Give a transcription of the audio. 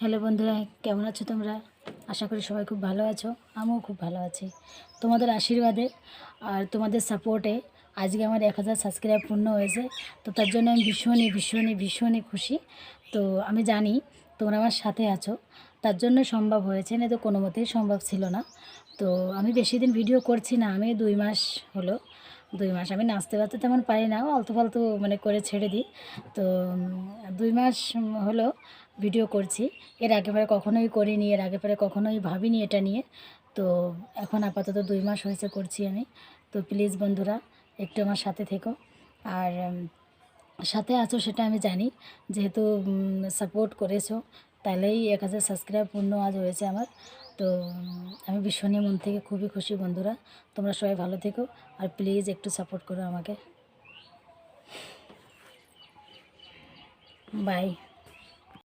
Hello বন্ধুরা, কেমন আছো তোমরা? আশা করি সবাই খুব ভালো আছো, আমিও খুব ভালো আছি। তোমাদের আশীর্বাদে আর তোমাদের সাপোর্টে আজকে আমার এক হাজার সাবস্ক্রাইব পূর্ণ হয়েছে, তো তার জন্য আমি ভীষণই ভীষণই ভীষণই খুশি। তো আমি জানি তোমরা আমার সাথে আছো, তার জন্য সম্ভব হয়েছে না তো কোনো মতেই সম্ভব ছিল না। তো আমি বেশি দিন ভিডিও করছি না, আমি দুই মাস হলো। দুই মাস। আমি নাচতে বাজতে তেমন পারি না, অল্প ফালতু মানে করে ছেড়ে দিই। তো দুই মাস হলো ভিডিও করছি। এর আগে পরে কখনোই করিনি, এর আগে পরে কখনোই ভাবিনি এটা নিয়ে। তো, এখন আপাতত দুই মাস হয়েছে করছি আমি। তো প্লিজ বন্ধুরা, একটু আমার সাথে থেকো। আর সাথে আছো সেটা আমি জানি। যেহেতু সাপোর্ট করেছ তাহলেই এক হাজার সাবস্ক্রাইব পূর্ণ আজ হয়েছে আমার। তো আমি ভীষণই মন থেকে খুবই খুশি বন্ধুরা। তোমরা সবাই ভালো থেকো আর প্লিজ একটু সাপোর্ট করো আমাকে। বাই